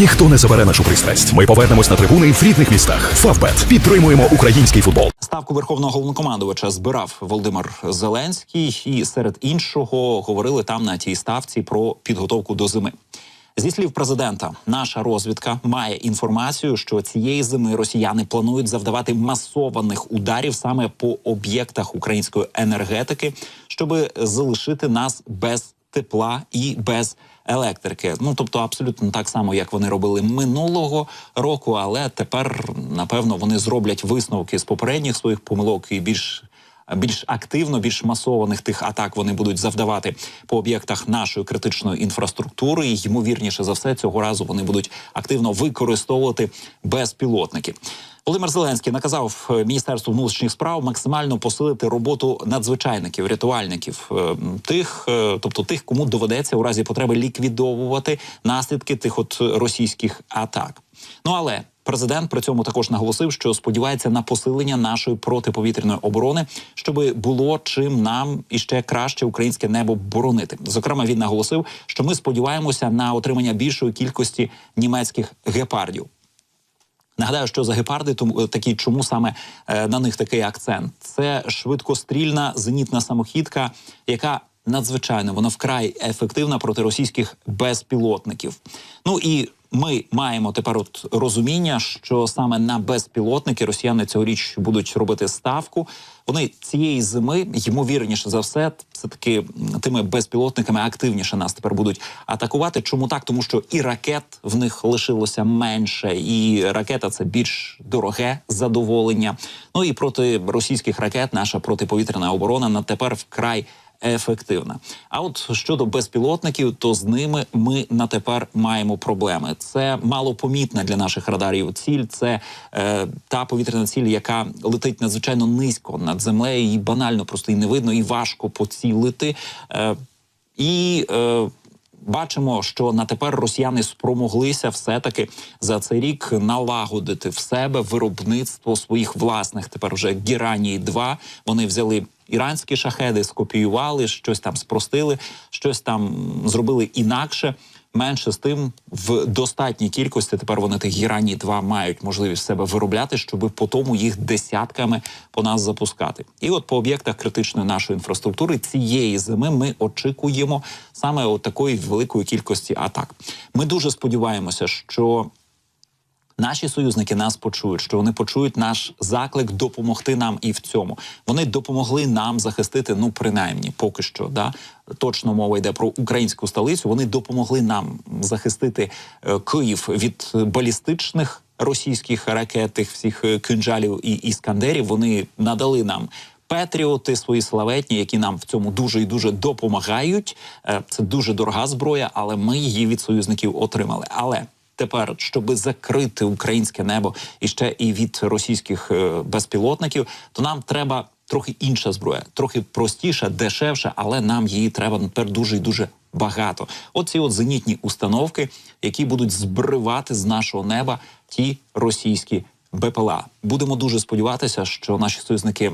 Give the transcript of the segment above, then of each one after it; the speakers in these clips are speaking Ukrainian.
Ніхто не забере нашу пристрасть. Ми повернемось на трибуни в рідних містах. Фавбет підтримуємо український футбол. Ставку верховного головнокомандувача збирав Володимир Зеленський, і серед іншого говорили там на тій ставці про підготовку до зими. Зі слів президента, наша розвідка має інформацію, що цієї зими росіяни планують завдавати масованих ударів саме по об'єктах української енергетики, щоб залишити нас без тепла і без електрики. Ну тобто, абсолютно так само, як вони робили минулого року, але тепер напевно вони зроблять висновки з попередніх своїх помилок і більш. Більш активно, більш масованих тих атак вони будуть завдавати по об'єктах нашої критичної інфраструктури. І ймовірніше за все, цього разу вони будуть активно використовувати безпілотники. Володимир Зеленський наказав е, Міністерству внутрішніх справ максимально посилити роботу надзвичайників, рятувальників, е, тих, е, тобто тих, кому доведеться у разі потреби ліквідовувати наслідки тих от російських атак. Ну але президент при цьому також наголосив, що сподівається на посилення нашої протиповітряної оборони, щоб було чим нам іще краще українське небо боронити. Зокрема, він наголосив, що ми сподіваємося на отримання більшої кількості німецьких гепардів. Нагадаю, що за гепарди тому такі, чому саме е, на них такий акцент? Це швидкострільна зенітна самохідка, яка надзвичайно вона вкрай ефективна проти російських безпілотників. Ну і ми маємо тепер от розуміння, що саме на безпілотники росіяни цьогоріч будуть робити ставку. Вони цієї зими, ймовірніше за все, все таки тими безпілотниками активніше нас тепер будуть атакувати. Чому так? Тому що і ракет в них лишилося менше, і ракета це більш дороге задоволення. Ну і проти російських ракет наша протиповітряна оборона на тепер вкрай ефективна. А от щодо безпілотників, то з ними ми на тепер маємо проблеми. Це малопомітна для наших радарів ціль. Це е, та повітряна ціль, яка летить надзвичайно низько над землею. Її банально просто і не видно, і важко поцілити. Е, і е, бачимо, що на тепер росіяни спромоглися все-таки за цей рік налагодити в себе виробництво своїх власних. Тепер вже Гіранії 2 Вони взяли іранські шахеди, скопіювали, щось там спростили, щось там зробили інакше. Менше з тим, в достатній кількості тепер вони тих гірані 2 мають можливість себе виробляти, щоб по тому їх десятками по нас запускати. І от по об'єктах критичної нашої інфраструктури цієї зими ми очікуємо саме от такої великої кількості атак. Ми дуже сподіваємося, що Наші союзники нас почують, що вони почують наш заклик допомогти нам і в цьому. Вони допомогли нам захистити. Ну принаймні, поки що, да точно мова йде про українську столицю. Вони допомогли нам захистити е, Київ від балістичних російських ракет, тих всіх е, кинджалів і іскандерів. Вони надали нам. Петріоти свої славетні, які нам в цьому дуже і дуже допомагають. Е, Це дуже дорога зброя, але ми її від союзників отримали. Але тепер, щоб закрити українське небо і ще і від російських е, безпілотників, то нам треба трохи інша зброя, трохи простіша, дешевша, але нам її треба тепер дуже і дуже багато. Оці от зенітні установки, які будуть збривати з нашого неба ті російські. БПЛА будемо дуже сподіватися, що наші союзники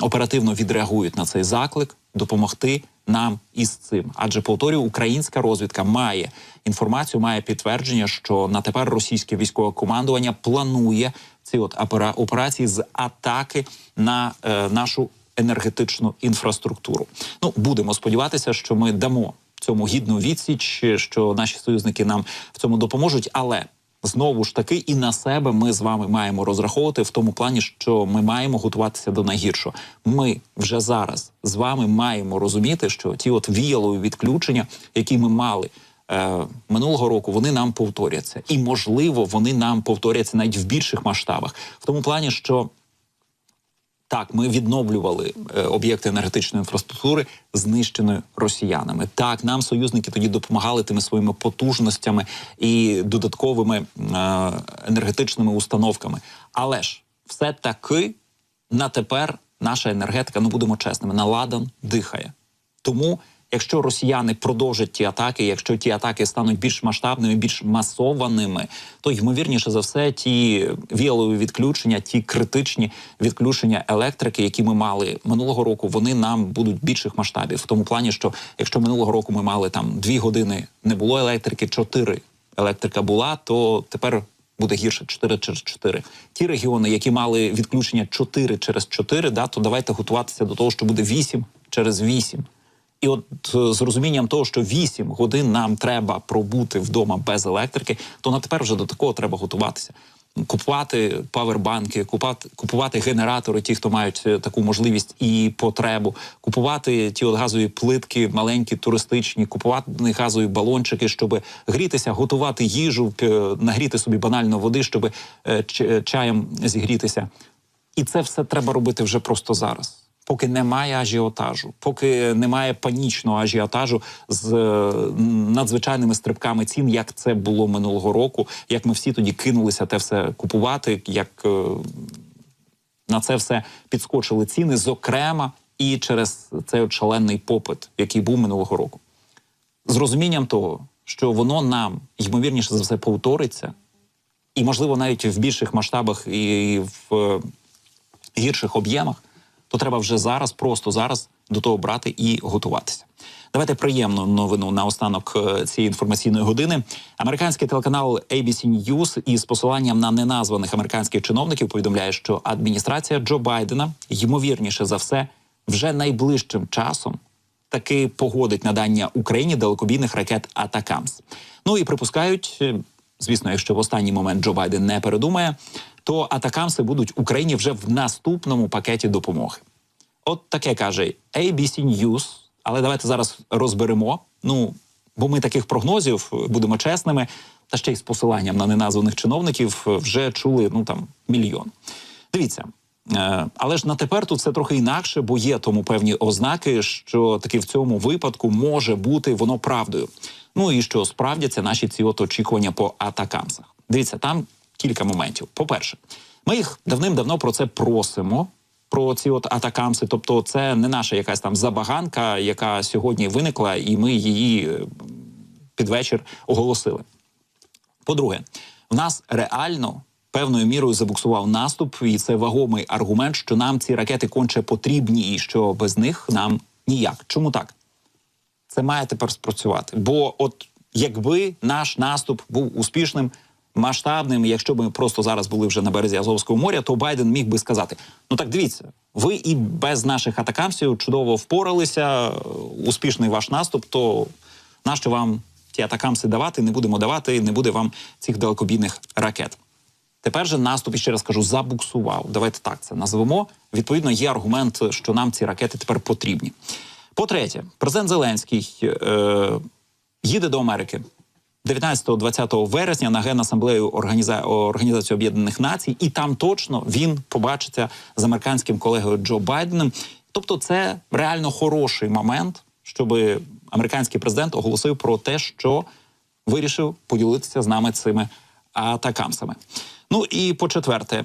оперативно відреагують на цей заклик, допомогти нам із цим. Адже повторюю, українська розвідка має інформацію, має підтвердження, що на тепер російське військове командування планує ці от опера- операції з атаки на е, нашу енергетичну інфраструктуру. Ну будемо сподіватися, що ми дамо цьому гідну відсіч, що наші союзники нам в цьому допоможуть, але. Знову ж таки, і на себе ми з вами маємо розраховувати в тому плані, що ми маємо готуватися до найгіршого. Ми вже зараз з вами маємо розуміти, що ті от віялові відключення, які ми мали е, минулого року, вони нам повторяться, і можливо, вони нам повторяться навіть в більших масштабах, в тому плані, що так, ми відновлювали е, об'єкти енергетичної інфраструктури, знищеною росіянами. Так, нам союзники тоді допомагали тими своїми потужностями і додатковими е, енергетичними установками. Але ж все таки на тепер наша енергетика, ну будемо чесними, наладан дихає. Тому, якщо росіяни продовжать ті атаки, якщо ті атаки стануть більш масштабними, більш масованими, то ймовірніше за все, ті віялові відключення, ті критичні відключення електрики, які ми мали минулого року, вони нам будуть більших масштабів. В тому плані, що якщо минулого року ми мали там дві години, не було електрики, чотири електрика була, то тепер буде гірше 4 через 4. Ті регіони, які мали відключення 4 через 4, да, то давайте готуватися до того, що буде 8 через 8. І от е, з розумінням того, що 8 годин нам треба пробути вдома без електрики, то на тепер вже до такого треба готуватися. Купувати павербанки, купувати, купувати генератори, ті, хто мають е, таку можливість і потребу, купувати ті от газові плитки, маленькі, туристичні, купувати газові балончики, щоб грітися, готувати їжу, нагріти собі банально води, щоб е, чаєм зігрітися. І це все треба робити вже просто зараз. Поки немає ажіотажу, поки немає панічного ажіотажу з е, надзвичайними стрибками цін, як це було минулого року, як ми всі тоді кинулися те все купувати, як е, на це все підскочили ціни, зокрема і через цей от шалений попит, який був минулого року. З розумінням того, що воно нам ймовірніше за все повториться, і, можливо, навіть в більших масштабах і в е, гірших об'ємах, то треба вже зараз, просто зараз до того брати і готуватися. Давайте приємну новину на останок е, цієї інформаційної години. Американський телеканал ABC News із посиланням на неназваних американських чиновників повідомляє, що адміністрація Джо Байдена ймовірніше за все вже найближчим часом таки погодить надання Україні далекобійних ракет Атакамс. Ну і припускають, е, звісно, якщо в останній момент Джо Байден не передумає, то Атакамси будуть Україні вже в наступному пакеті допомоги. От таке каже ABC News, але давайте зараз розберемо. Ну, бо ми таких прогнозів будемо чесними, та ще й з посиланням на неназваних чиновників вже чули ну там мільйон. Дивіться. е, Але ж на тепер тут все трохи інакше, бо є тому певні ознаки, що таки в цьому випадку може бути воно правдою. Ну і що справдяться наші ці от очікування по атакамсах. Дивіться, там кілька моментів. По-перше, ми їх давним-давно про це просимо. Про ці от атакамси, тобто це не наша якась там забаганка, яка сьогодні виникла, і ми її е, під вечір оголосили. По-друге, в нас реально певною мірою забуксував наступ, і це вагомий аргумент, що нам ці ракети конче потрібні, і що без них нам ніяк. Чому так? Це має тепер спрацювати. Бо, от якби наш наступ був успішним, масштабним, якщо б ми просто зараз були вже на березі Азовського моря, то Байден міг би сказати: ну так дивіться, ви і без наших атакамсів чудово впоралися, успішний ваш наступ, то нащо вам ті атакамси давати? Не будемо давати, не буде вам цих далекобійних ракет. Тепер же наступ, ще раз кажу, забуксував. Давайте так це назвемо. Відповідно, є аргумент, що нам ці ракети тепер потрібні. По-третє, президент Зеленський е, їде до Америки 19-20 вересня на Генасамблею Організа... Організації Об'єднаних Націй, і там точно він побачиться з американським колегою Джо Байденом. Тобто, це реально хороший момент, щоб американський президент оголосив про те, що вирішив поділитися з нами цими атакамсами. Ну і по четверте,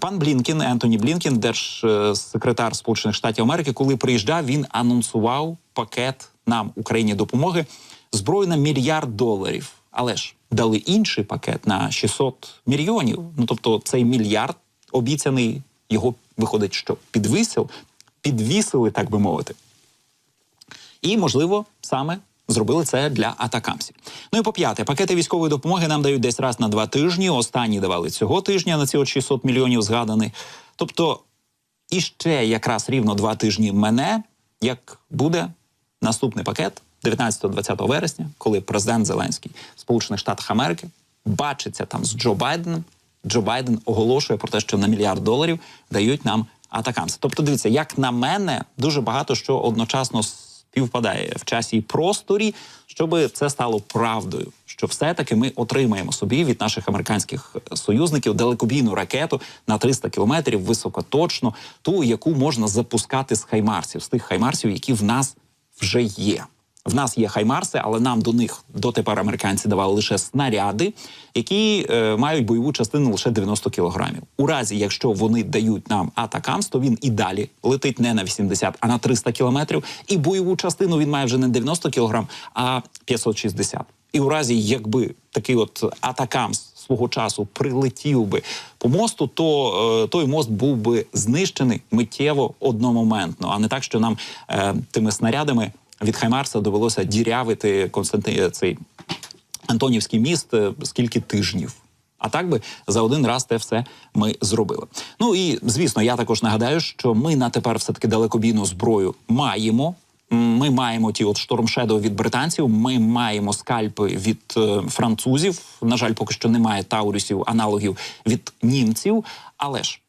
пан Блінкін, Ентоні Блінкін, держсекретар Сполучених Штатів Америки, коли приїжджав, він анонсував пакет нам Україні допомоги зброю на мільярд доларів. Але ж дали інший пакет на 600 мільйонів. Ну тобто, цей мільярд обіцяний його виходить, що підвисив, підвісили, так би мовити. І, можливо, саме зробили це для атакамсів. Ну і по п'яте, пакети військової допомоги нам дають десь раз на два тижні. Останні давали цього тижня на ці от 600 мільйонів згаданий. Тобто, і ще якраз рівно два тижні мене, як буде наступний пакет 19-20 вересня, коли президент Зеленський в Сполучених Штатах Америки бачиться там з Джо Байденом. Джо Байден оголошує про те, що на мільярд доларів дають нам атакамси. Тобто, дивіться, як на мене, дуже багато що одночасно співпадає в часі і просторі, щоб це стало правдою. Що все-таки ми отримаємо собі від наших американських союзників далекобійну ракету на 300 кілометрів високоточну, ту, яку можна запускати з хаймарсів, з тих хаймарсів, які в нас вже є. В нас є хаймарси, але нам до них дотепер американці давали лише снаряди, які е, мають бойову частину лише 90 кілограмів. У разі, якщо вони дають нам атакамс, то він і далі летить не на 80, а на 300 кілометрів. І бойову частину він має вже не 90 кілограм, а 560. І у разі, якби такий от атакамс свого часу прилетів би по мосту, то е, той мост був би знищений миттєво одномоментно, а не так, що нам е, тими снарядами від Хаймарса довелося дірявити Константин цей Антонівський міст е, скільки тижнів. А так би за один раз те все ми зробили. Ну і звісно, я також нагадаю, що ми на тепер все таки далекобійну зброю маємо. Ми маємо ті от Shadow від британців. Ми маємо скальпи від е, французів. На жаль, поки що немає таурісів, аналогів від німців. Але ж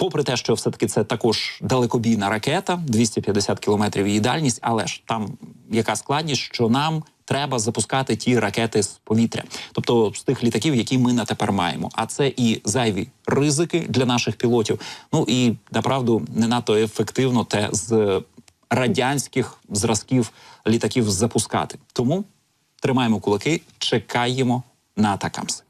попри те, що все таки це також далекобійна ракета, 250 кілометрів її дальність, але ж там яка складність, що нам треба запускати ті ракети з повітря, тобто з тих літаків, які ми на тепер маємо. А це і зайві ризики для наших пілотів. Ну і направду не надто ефективно те з радянських зразків літаків запускати. Тому тримаємо кулаки, чекаємо на атакамси.